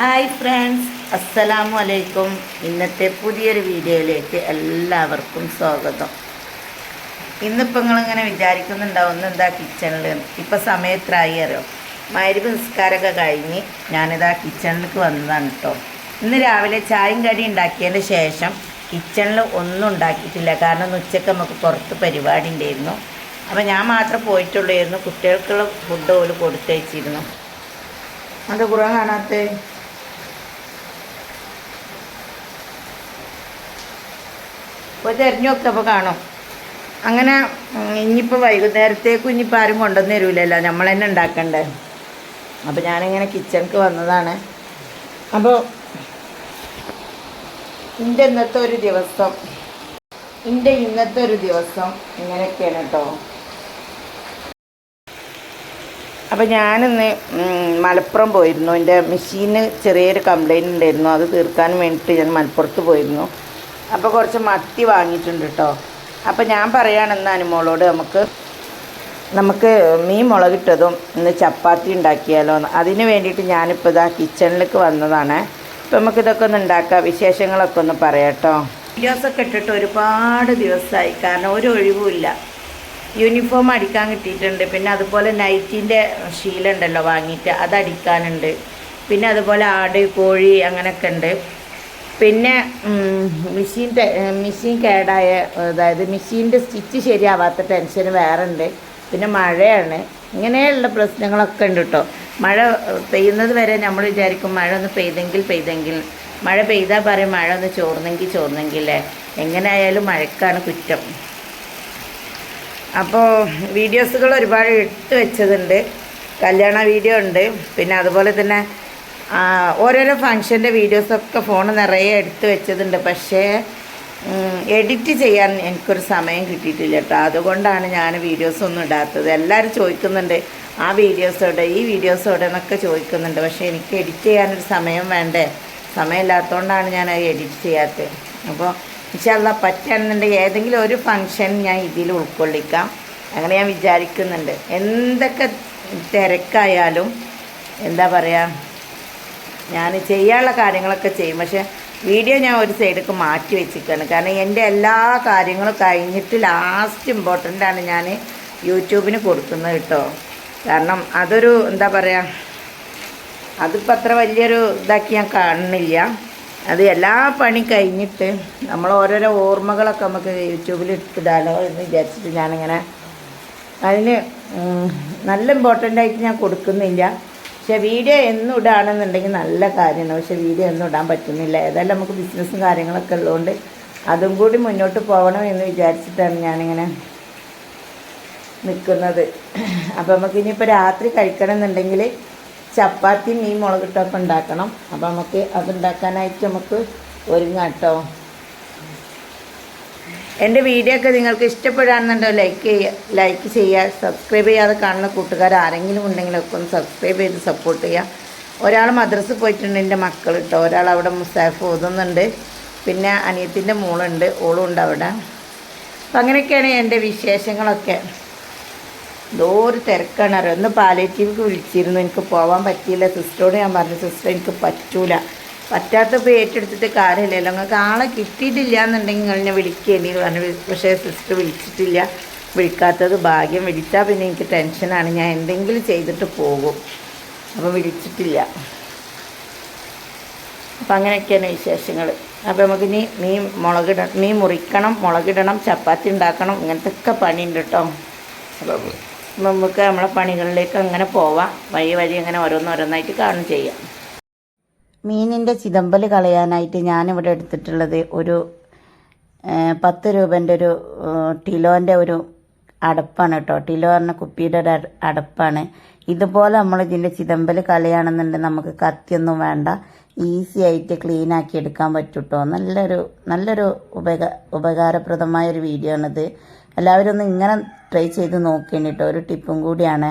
Hi friends അസ്സലാമു അലൈക്കും. ഇന്നത്തെ പുതിയൊരു വീഡിയോയിലേക്ക് എല്ലാവർക്കും സ്വാഗതം. ഇന്നിപ്പോൾ നിങ്ങളിങ്ങനെ വിചാരിക്കുന്നുണ്ടാവും ഒന്ന് എന്താ കിച്ചണിൽ ഇപ്പം സമയത്രായി അറിയോ? മരുവ് നിസ്കാരമൊക്കെ കഴിഞ്ഞ് ഞാനിതാ കിച്ചണിലേക്ക് വന്നതാണ് കേട്ടോ ഇന്ന് രാവിലെ ചായയും കടി ഉണ്ടാക്കിയതിന് ശേഷം കിച്ചണിൽ ഒന്നും ഉണ്ടാക്കിയിട്ടില്ല. കാരണം ഉച്ചയ്ക്ക് നമുക്ക് പുറത്ത് പരിപാടി ഉണ്ടായിരുന്നു. അപ്പോൾ ഞാൻ മാത്രം പോയിട്ടുള്ളായിരുന്നു. കുട്ടികൾക്കുള്ള ഫുഡ് പോലും കൊടുത്തയച്ചിരുന്നു. അത് കുറേ കാണാത്തേ? പോയി തിരഞ്ഞു നോക്കപ്പോൾ കാണും. അങ്ങനെ ഇനിയിപ്പോൾ വൈകുന്നേരത്തേക്കും ഇനിയിപ്പോൾ ആരും കൊണ്ടുവന്ന് തരൂലല്ലോ. നമ്മൾ തന്നെ ഉണ്ടാക്കണ്ടേ. അപ്പോൾ ഞാനിങ്ങനെ കിച്ചണിക്ക് വന്നതാണ്. അപ്പോൾ എന്റെ ഇന്നത്തെ ഒരു ദിവസം എന്റെ ഇന്നത്തെ ഒരു ദിവസം ഇങ്ങനെയൊക്കെയാണ് കേട്ടോ അപ്പോൾ ഞാനിന്ന് മലപ്പുറം പോയിരുന്നു. എന്റെ മെഷീന് ചെറിയൊരു കംപ്ലൈന്റ് ഉണ്ടായിരുന്നു. അത് തീർക്കാൻ വേണ്ടിയിട്ട് ഞാൻ മലപ്പുറത്ത് പോയിരുന്നു. അപ്പോൾ കുറച്ച് മത്തി വാങ്ങിയിട്ടുണ്ട് കേട്ടോ അപ്പോൾ ഞാൻ പറയുകയാണെന്ന് അനുമോളോട് നമുക്ക് നമുക്ക് മീൻ മുളകിട്ടതും ഇന്ന് ചപ്പാത്തി ഉണ്ടാക്കിയാലോ എന്ന്. അതിന് വേണ്ടിയിട്ട് ഞാനിപ്പോൾ ഇതാ കിച്ചണിലേക്ക് വന്നതാണ്. ഇപ്പം നമുക്കിതൊക്കെ ഒന്ന് ഉണ്ടാക്കാം. വിശേഷങ്ങളൊക്കെ ഒന്ന് പറയാട്ടോ വീഡിയോസൊക്കെ ഇട്ടിട്ട് ഒരുപാട് ദിവസമായി. കാരണം ഒരു ഒഴിവുമില്ല യൂണിഫോം അടിക്കാൻ കിട്ടിയിട്ടുണ്ട്. പിന്നെ അതുപോലെ നൈറ്റിന്റെ ശീലമുണ്ടല്ലോ വാങ്ങിയിട്ട്. അത് അടിക്കാനുണ്ട്. പിന്നെ അതുപോലെ ആട് കോഴി അങ്ങനെയൊക്കെ ഉണ്ട്. പിന്നെ മെഷീൻ മെഷീൻ കേടായ അതായത് മെഷീന്റെ സ്റ്റിച്ച് ശരിയാവാത്ത ടെൻഷൻ വേറെ ഉണ്ട് പിന്നെ മഴയാണ്. ഇങ്ങനെയുള്ള പ്രശ്നങ്ങളൊക്കെ ഉണ്ട് കേട്ടോ മഴ പെയ്യുന്നത് വരെ നമ്മൾ വിചാരിക്കും മഴ ഒന്ന് പെയ്തെങ്കിൽ പെയ്തെങ്കിൽ. മഴ പെയ്താൽ പറയും മഴ ഒന്ന് ചോർന്നെങ്കിൽ ചോർന്നെങ്കിലേ എങ്ങനെ ആയാലും മഴക്കാണ് കുറ്റം. അപ്പോൾ വീഡിയോസുകൾ ഒരുപാട് എടുത്തു വെച്ചതുണ്ട്. കല്യാണ വീഡിയോ ഉണ്ട്. പിന്നെ അതുപോലെ തന്നെ ഓരോരോ ഫങ്ഷന്റെ വീഡിയോസൊക്കെ ഫോൺ നിറയെ എടുത്തു വെച്ചതുണ്ട്. പക്ഷേ എഡിറ്റ് ചെയ്യാൻ എനിക്കൊരു സമയം കിട്ടിയിട്ടില്ല കേട്ടോ. അതുകൊണ്ടാണ് ഞാൻ വീഡിയോസ് ഒന്നും ഇടാത്തത്. എല്ലാവരും ചോദിക്കുന്നുണ്ട് ആ വീഡിയോസോടെ ഈ വീഡിയോസോടെ എന്നൊക്കെ ചോദിക്കുന്നുണ്ട്. പക്ഷേ എനിക്ക് എഡിറ്റ് ചെയ്യാനൊരു സമയം വേണ്ടേ? സമയമില്ലാത്തതുകൊണ്ടാണ് ഞാൻ അത് എഡിറ്റ് ചെയ്യാത്തത്. അപ്പോൾ ഇൻഷാല്ല പറ്റുകയാണെന്നുണ്ടെങ്കിൽ ഏതെങ്കിലും ഒരു ഫങ്ഷൻ ഞാൻ ഇതിൽ ഉൾക്കൊള്ളിക്കാം. അങ്ങനെ ഞാൻ വിചാരിക്കുന്നുണ്ട്. എന്തൊക്കെ തിരക്കായാലും എന്താ പറയുക ഞാൻ ചെയ്യാനുള്ള കാര്യങ്ങളൊക്കെ ചെയ്യും. പക്ഷേ വീഡിയോ ഞാൻ ഒരു സൈഡിലേക്ക് മാറ്റി വെച്ചിരിക്കുകയാണ്. കാരണം എന്റെ എല്ലാ കാര്യങ്ങളും കഴിഞ്ഞിട്ട് ലാസ്റ്റ് ഇമ്പോർട്ടന്റ് ആണ് ഞാൻ യൂട്യൂബിന് കൊടുക്കുന്നത് കേട്ടോ. കാരണം അതൊരു എന്താ പറയുക അതിപ്പോൾ അത്ര വലിയൊരു ഇതാക്കി ഞാൻ കാണുന്നില്ല. അത് എല്ലാ പണി കഴിഞ്ഞിട്ട് നമ്മൾ ഓരോരോ ഓർമ്മകളൊക്കെ നമുക്ക് യൂട്യൂബിൽ ഇട്ടിടാലോ എന്ന് വിചാരിച്ചിട്ട് ഞാനിങ്ങനെ അതിന് നല്ല ഇമ്പോർട്ടന്റ് ആയിട്ട് ഞാൻ കൊടുക്കുന്നില്ല. പക്ഷെ വീഡിയോ എന്നും ഇടുകയാണെന്നുണ്ടെങ്കിൽ നല്ല കാര്യമാണ്. പക്ഷെ വീഡിയോ എന്നും ഇടാൻ പറ്റുന്നില്ല. ഏതായാലും നമുക്ക് ബിസിനസ്സും കാര്യങ്ങളൊക്കെ ഉള്ളതുകൊണ്ട് അതും കൂടി മുന്നോട്ട് പോകണം എന്ന് വിചാരിച്ചിട്ടാണ് ഞാനിങ്ങനെ നിൽക്കുന്നത്. അപ്പോൾ നമുക്ക് ഇനിയിപ്പോൾ രാത്രി കഴിക്കണം എന്നുണ്ടെങ്കിൽ ചപ്പാത്തി മീൻ മുളകിട്ടൊക്കെ ഉണ്ടാക്കണം. അപ്പോൾ നമുക്ക് അതുണ്ടാക്കാനായിട്ട് നമുക്ക് ഒരുങ്ങാം കേട്ടോ. എന്റെ വീഡിയോ ഒക്കെ നിങ്ങൾക്ക് ഇഷ്ടപ്പെടുകയാണെന്നുണ്ടോ ലൈക്ക് ചെയ്യുക ലൈക്ക് ചെയ്യുക സബ്സ്ക്രൈബ് ചെയ്യാതെ കാണുന്ന കൂട്ടുകാർ ആരെങ്കിലും ഉണ്ടെങ്കിലൊക്കെ ഒന്ന് സബ്സ്ക്രൈബ് ചെയ്ത് സപ്പോർട്ട് ചെയ്യുക. ഒരാൾ മദ്രസ് പോയിട്ടുണ്ട് എന്റെ മക്കൾ കേട്ടോ ഒരാൾ അവിടെ മുസാഫ് ഓതുന്നുണ്ട്. പിന്നെ അനിയത്തിന്റെ മോളുണ്ട് ഓളും ഉണ്ട് അവിടെ. അപ്പം അങ്ങനെയൊക്കെയാണ് എന്റെ വിശേഷങ്ങളൊക്കെ. ഒരു തിരക്കാണ്. അറിയാം? ഒന്ന് പാലേറ്റീവ്ക്ക് വിളിച്ചിരുന്നു. എനിക്ക് പോകാൻ പറ്റിയില്ല. സിസ്റ്ററോട് ഞാൻ പറഞ്ഞു സിസ്റ്റർ എനിക്ക് പറ്റൂല. പറ്റാത്തപ്പോൾ ഏറ്റെടുത്തിട്ട് കാര്യമില്ലല്ലോ. നിങ്ങൾക്ക് ആളെ കിട്ടിയിട്ടില്ല എന്നുണ്ടെങ്കിൽ നിങ്ങൾ എന്നെ വിളിക്കേണ്ടി പറഞ്ഞു. പക്ഷേ സിസ്റ്റർ വിളിച്ചിട്ടില്ല. വിളിക്കാത്തത് ഭാഗ്യം. വിളിച്ചാൽ പിന്നെ എനിക്ക് ടെൻഷനാണ് ഞാൻ എന്തെങ്കിലും ചെയ്തിട്ട് പോകും. അപ്പോൾ വിളിച്ചിട്ടില്ല. അപ്പം അങ്ങനെയൊക്കെയാണ് വിശേഷങ്ങൾ. അപ്പോൾ നമുക്ക് നീ നീ മുളകിട നീ മുറിക്കണം. മുളകിടണം ചപ്പാത്തി ഉണ്ടാക്കണം. ഇങ്ങനത്തെ ഒക്കെ പണിയുണ്ട് കേട്ടോ. അപ്പം നമുക്ക് നമ്മളെ പണികളിലേക്ക് അങ്ങനെ പോവാം. വഴി വഴി അങ്ങനെ ഓരോന്നോരോന്നായിട്ട് കാണും ചെയ്യാം. മീനിന്റെ ചിതമ്പൽ കളയാനായിട്ട് ഞാനിവിടെ എടുത്തിട്ടുള്ളത് ഒരു പത്ത് രൂപന്റെ ഒരു ടിലോന്റെ ഒരു അടപ്പാണ് കേട്ടോ. ടിലോ പറഞ്ഞ കുപ്പിയുടെ ഒരു അടപ്പാണ്. ഇതുപോലെ നമ്മൾ ഇതിന്റെ ചിതമ്പൽ കളയാണെന്നുണ്ടെങ്കിൽ നമുക്ക് കത്തിയൊന്നും വേണ്ട. ഈസി ആയിട്ട് ക്ലീൻ ആക്കി എടുക്കാൻ പറ്റും കേട്ടോ നല്ലൊരു നല്ലൊരു ഉപക ഉപകാരപ്രദമായ ഒരു വീഡിയോ ആണിത്. എല്ലാവരും ഒന്ന് ഇങ്ങനെ ട്രൈ ചെയ്ത് നോക്കേണ്ടി ഒരു ടിപ്പും കൂടിയാണ്.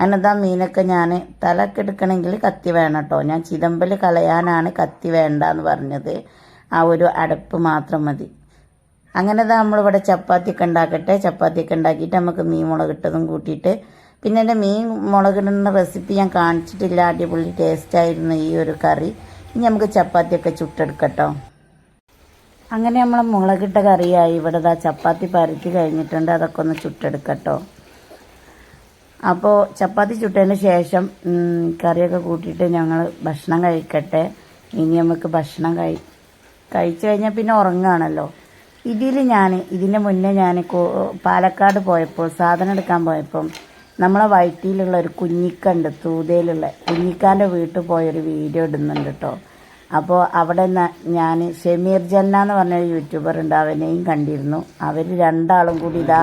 അതിനതാ മീനൊക്കെ ഞാൻ തലക്ക് എടുക്കണമെങ്കിൽ കത്തി വേണം കേട്ടോ ഞാൻ ചിതമ്പൽ കളയാനാണ് കത്തി വേണ്ട എന്ന് പറഞ്ഞത്. ആ ഒരു അടപ്പ് മാത്രം മതി. അങ്ങനെ നമ്മളിവിടെ ചപ്പാത്തിയൊക്കെ ഉണ്ടാക്കട്ടെ. ചപ്പാത്തിയൊക്കെ ഉണ്ടാക്കിയിട്ട് നമുക്ക് മീൻ മുളകിട്ടതും കൂട്ടിയിട്ട് പിന്നെ എന്റെ മീൻ മുളകിടുന്ന റെസിപ്പി ഞാൻ കാണിച്ചിട്ടില്ല. അടിപൊളി ടേസ്റ്റായിരുന്നു ഈ ഒരു കറി. ഇനി നമുക്ക് ചപ്പാത്തിയൊക്കെ ചുട്ടെടുക്കട്ടോ അങ്ങനെ നമ്മളെ മുളകിട്ട കറിയായി. ഇവിടെ ചപ്പാത്തി പരത്തി കഴിഞ്ഞിട്ടുണ്ട്. അതൊക്കെ ഒന്ന് ചുട്ടെടുക്കട്ടോ അപ്പോൾ ചപ്പാത്തി ചുട്ടതിന് ശേഷം കറിയൊക്കെ കൂട്ടിയിട്ട് ഞങ്ങൾ ഭക്ഷണം കഴിക്കട്ടെ. ഇനി നമുക്ക് ഭക്ഷണം കഴി കഴിച്ചു കഴിഞ്ഞാൽ പിന്നെ ഉറങ്ങുകയാണല്ലോ. ഇതിൽ ഞാൻ ഇതിന്റെ മുന്നേ ഞാൻ പാലക്കാട് പോയപ്പോൾ സാധനം എടുക്കാൻ പോയപ്പം നമ്മളെ വയറ്റിയിലുള്ള ഒരു കുഞ്ഞിക്കണ്ട് തൂതയിലുള്ള കുഞ്ഞിക്കാന്റെ വീട്ടിൽ പോയൊരു വീഡിയോ ഇടുന്നുണ്ട് കേട്ടോ. അപ്പോൾ അവിടെ ഞാൻ ഷമീർ ജന്ന എന്ന് പറഞ്ഞൊരു യൂട്യൂബർ ഉണ്ട് അവനെയും കണ്ടിരുന്നു. അവർ രണ്ടാളും കൂടി ഇതാ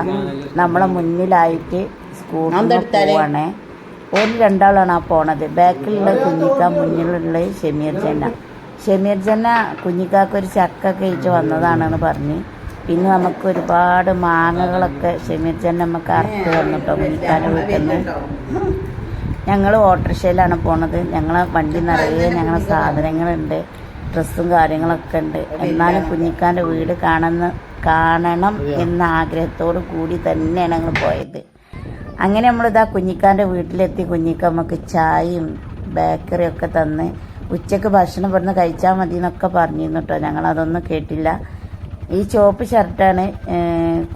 നമ്മളെ മുന്നിലായിട്ട് സ്കൂട്ടറിൽ പോവാണേ. ഒരു രണ്ടാളാണ് ആ പോണത്. ബാക്കിലുള്ള കുഞ്ഞിക്ക മുന്നിലുള്ള ഷമീർ ജന ഷമീർ ജന കുഞ്ഞിക്കാക്ക് ഒരു ചക്കൊക്കെ ഇട്ട് വന്നതാണെന്ന് പറഞ്ഞ്. പിന്നെ നമുക്ക് ഒരുപാട് മാങ്ങകളൊക്കെ ഷമീർ ജന നമുക്ക് അറുത്ത് തന്നിട്ടോ കുഞ്ഞിക്കാന്റെ വീട്ടിൽ നിന്ന് ഞങ്ങൾ ഓട്ടോറിക്ഷയിലാണ് പോണത്. ഞങ്ങളെ വണ്ടി നിറയെ ഞങ്ങളെ സാധനങ്ങളുണ്ട്. ഡ്രസ്സും കാര്യങ്ങളൊക്കെ ഉണ്ട്. എന്നാലും കുഞ്ഞിക്കാന്റെ വീട് കാണുന്ന കാണണം എന്ന ആഗ്രഹത്തോടു കൂടി തന്നെയാണ് ഞങ്ങൾ പോയത്. അങ്ങനെ നമ്മളിതാ കുഞ്ഞിക്കാന്റെ വീട്ടിലെത്തി. കുഞ്ഞിക്ക നമുക്ക് ചായയും ബേക്കറിയും ഒക്കെ തന്ന് ഉച്ചയ്ക്ക് ഭക്ഷണം ഇവിടുന്ന് കഴിച്ചാൽ മതി എന്നൊക്കെ പറഞ്ഞിരുന്നു കേട്ടോ ഞങ്ങളതൊന്നും കേട്ടില്ല. ഈ ചുവപ്പ് ഷർട്ടാണ്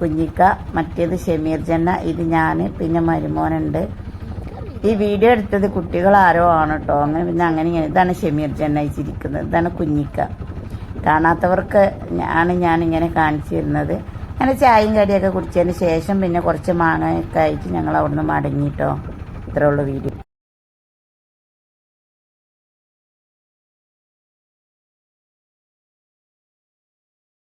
കുഞ്ഞിക്ക മറ്റേത് ഷമീർ ജന്ന ഇത് ഞാൻ പിന്നെ മരുമോനുണ്ട്. ഈ വീഡിയോ എടുത്തത് കുട്ടികൾ ആരോ ആണ് കേട്ടോ അങ്ങനെ പിന്നെ അങ്ങനെ ഇതാണ് ഷമീർ ജന്ന ഇച്ചിരിക്കുന്നത് ഇതാണ് കുഞ്ഞിക്ക. കാണാത്തവർക്ക് ആണ് ഞാനിങ്ങനെ കാണിച്ചു തരുന്നത് അങ്ങനെ ചായയും കടിയൊക്കെ കുടിച്ചതിന് ശേഷം പിന്നെ കുറച്ച് മാങ്ങയൊക്കെ ആയിട്ട് ഞങ്ങൾ അവിടുന്ന് മടങ്ങിയിട്ടോ ഇത്രേ ഉള്ളൂ വീഡിയോ.